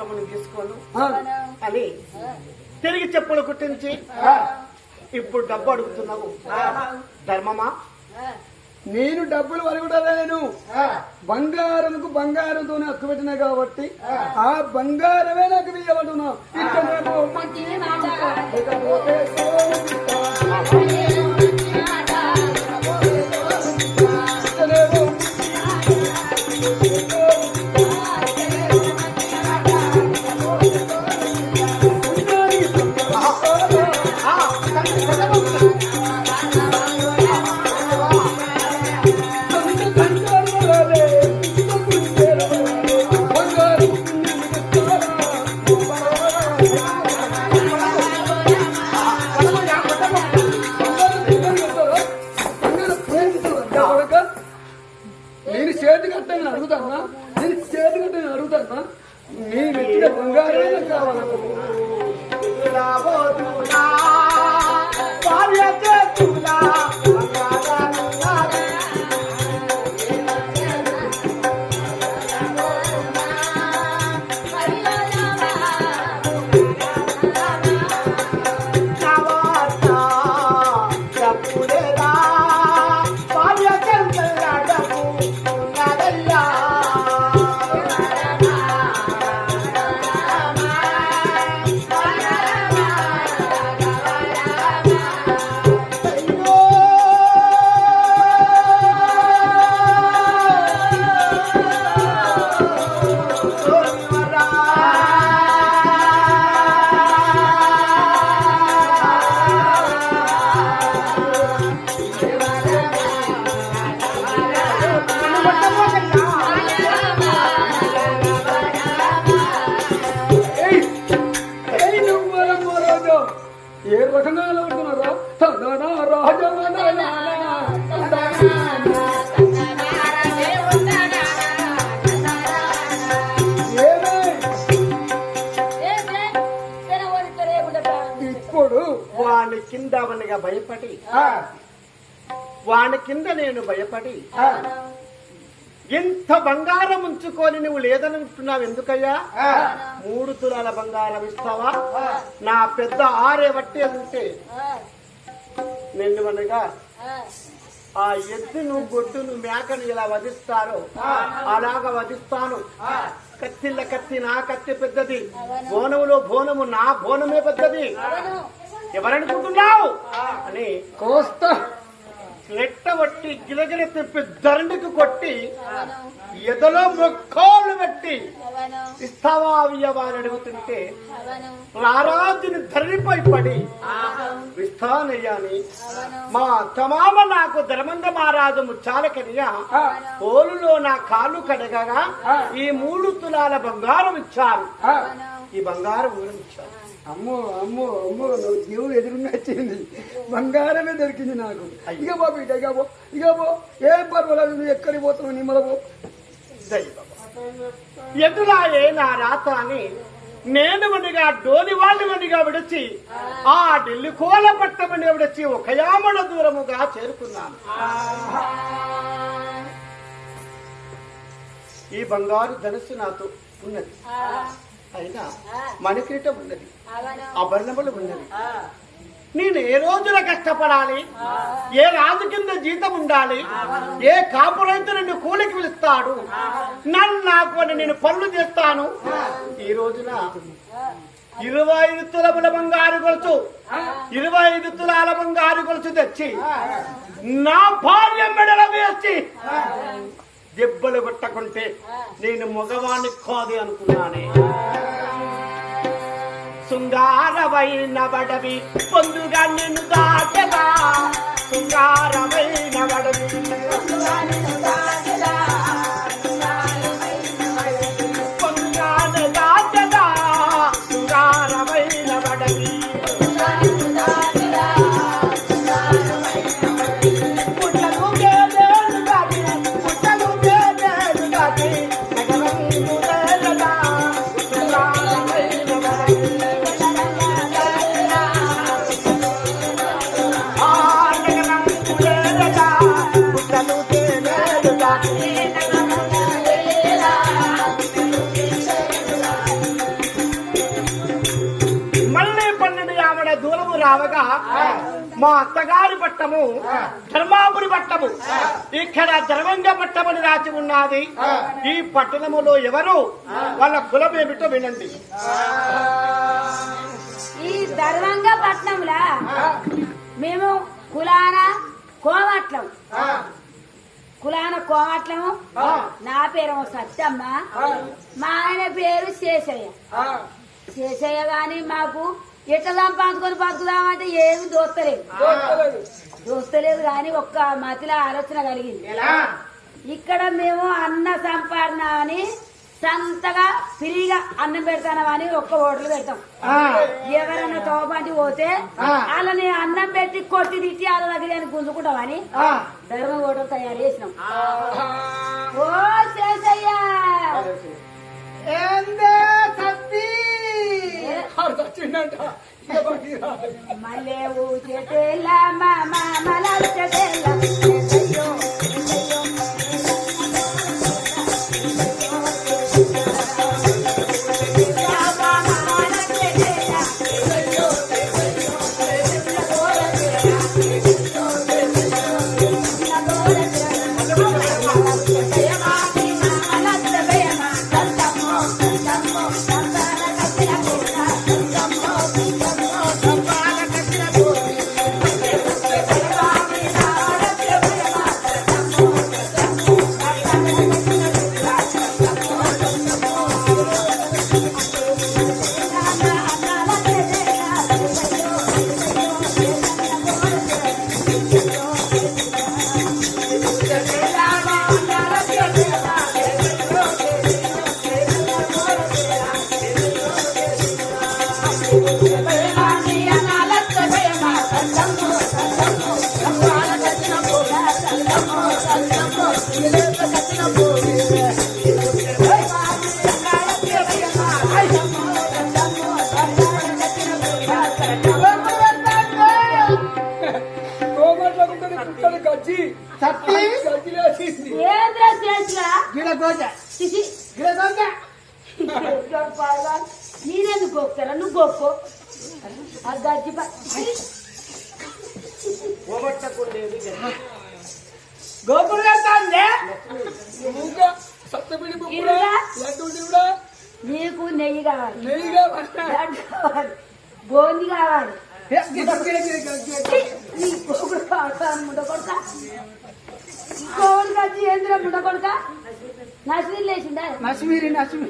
కట్టమని తీసుకోను. అని తిరిగి చెప్పులు కుట్టించి. ఇప్పుడు డబ్బు అడుగుతున్నావు. ధర్మమా? నేను డబ్బులు వరగడలేను బంగారంకు బంగారంతోనే హక్కు పెట్టినా కాబట్టి ఆ. బంగారమే నాకు ఇవ్వబడును కట్టని అడుగుతానా నేను ఎత్తిన కింద అవనగా భయపడి. వాని కింద నేను భయపడి. ఇంత బంగారం ఉంచుకొని నువ్వు లేదనుకుంటున్నావు ఎందుకయ్యా? మూడు తులాల బంగారం ఇస్తావా? నా పెద్ద ఆరే బట్టి అంటే. నిన్ను అనగా ఆ. ఎద్దును గొడ్డును మేకను ఇలా వధిస్తారో అలాగ వధిస్తాను. కత్తిళ్ళ కత్తి నా కత్తి పెద్దది. బోనములో బోనము నా బోనమే పెద్దది. ఎవరనుకుంటున్నావు? అని కోస్తా. లెట్ట కొట్టి గిలగిల తిప్పి ధరణికి కొట్టి ఎదలో మొక్కోలు పెట్టి ఇస్తావా అయ్యవా అని అడుగుతుంటే రారాజుని ధరణిపై పడి విస్తానయ్యాని. మా తమామ నాకు ధర్మంగ మహారాజు ముచ్చాలకనిగా ఆ, పోలులో నా కాళ్ళు కడగగా ఈ మూడు తులాల బంగారం ఇచ్చారు. ఈ బంగారం ఇచ్చారు అమ్మో అమ్మో అమ్మో నువ్వు జీవుడు ఎదురుగా వచ్చింది. బంగారమే దొరికింది నాకు. ఇక పో బిడ్డ ఇక పో ఇక పో ఏం పర్వాలేదు నువ్వు ఎక్కడికి పోతున్నావు నిమ్మలపో ఎదురాయే నా రాత అని నేను మనిగా డోలి వాళ్ళమనిగా విడిచి ఆ ఢిల్లీ కోల పట్టమని విడిచి ఒక యామడ దూరముగా చేరుకున్నాను. ఈ బంగారు ధనుసు నాతో ఉన్నది. అయినా మణికిరీటం ఉన్నది. ఆభరణములు ఉన్నది నేను ఏ రోజున కష్టపడాలి? ఏ రాజు కింద జీతం ఉండాలి? ఏ కాపు రైతు నిన్ను కూలికి పిలుస్తాడు? నన్ను నాకు అని నేను పనులు చేస్తాను? ఈ రోజున ఇరవై ఐదు తులముల బంగారు గొలుసు ఇరవై ఐదు తులాల బంగారు గొలుసు తెచ్చి నా భార్య మెడల వేసి దెబ్బలు కొట్టకుంటే నేను మగవాణ్ణి కాదు అనుకున్నానే. శృంగారమైన బడవి పొందుగా నిన్ను దాటగా. శృంగారమైన బడవి మా అత్తగారి పట్టము ధర్మాపురి పట్టము ఇక్కడ ధర్మంగ పట్టమని రాసి ఉన్నది. ఈ పట్టణములో ఎవరు? వాళ్ళ కులం ఏమిటో వినండి. ఈ ధర్మంగ పట్నంలా మేము కులాన కోవట్లం. కులాన కోవట్లము? నా పేరు సత్యమ్మ. మా ఆయన పేరు శేషయ్య. శేషయ్య గాని మాకు ఎట్లా సంపాదుకొని బతుకుదామంటే ఏమి దోస్తలేదు. దోస్తలేదు. కానీ ఒక్క మతిలో ఆలోచన కలిగింది. ఇక్కడ మేము అన్న సంపాదన అని సంతగా ఫ్రీగా అన్నం పెడతానమని ఒక్క హోటల్ పెడతాం. ఎవరైనా తోపాటి పోతే వాళ్ళని అన్నం పెట్టి కొట్టి తిట్టి వాళ్ళ దగ్గర అని గుంజుకుంటామని ధర్మ హోటల్ తయారు చేసినాం. ఓ Seshayya Malévolle de la mamá, malévolle de la mamá. Satti? ఏంద్ర చేసిన గిడ దోశ గిడ దోశ నేనేందుకు గోక్తారా? నువ్వు గోక్కో అది గజ్జి గోకుడు కడతాందే సత్తపిడి నీకు నెయ్యి కావాలి. నెయ్యి కావాలి. గోంది కావాలి. ఏంద్ర ముడ కొడక నర్సరీ లేచిండా నర్సరీ నర్సరీ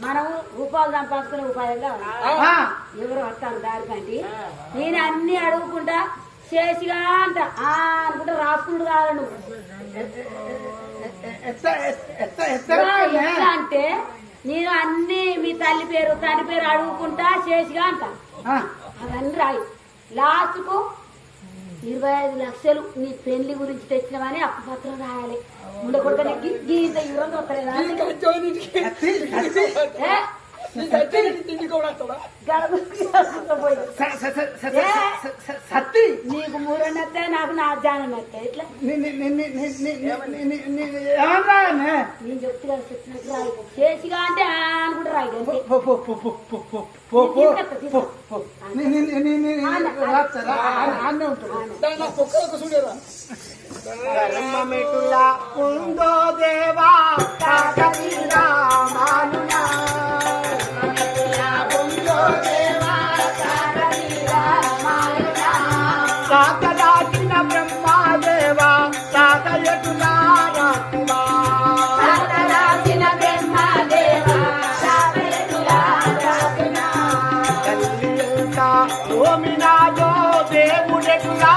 మనం రూపాయలు సంపాదించుకునే ఉపాయంగా ఎవరు వస్తాను దారికండి నేను అన్ని అడుగుకుంటా చేసిగా అంట అనుకుంటా రాసుకుంటు కావాలి నువ్వు అంటే నేను అన్ని మీ తల్లి పేరు తండ్రి పేరు అడుగుకుంటా చేసిగా అంట. ఆ, అవన్నీ రాయి. లాస్ట్కు ఇరవై ఐదు లక్షలు నీ పెళ్ళి గురించి తెచ్చినవని అప్పు పత్రం రాయాలి. ముందు కొడుకు గీత గజ్జోనికి సత్తి నీకు మూడు నత్తే నాకు నా జానం నత్తే ఇట్లా నేను చెప్తున్నా చేసిగా అంటే అనుకుంటారా ఉందో దేవా సాతరాచిన బ్రహ్మాదేవా సాతయటులారాత్మా సాతరాచిన బ్రహ్మాదేవా సాతయటులారాత్మా తల్లి ఎంత ఓమినాదో దేవుడెటులా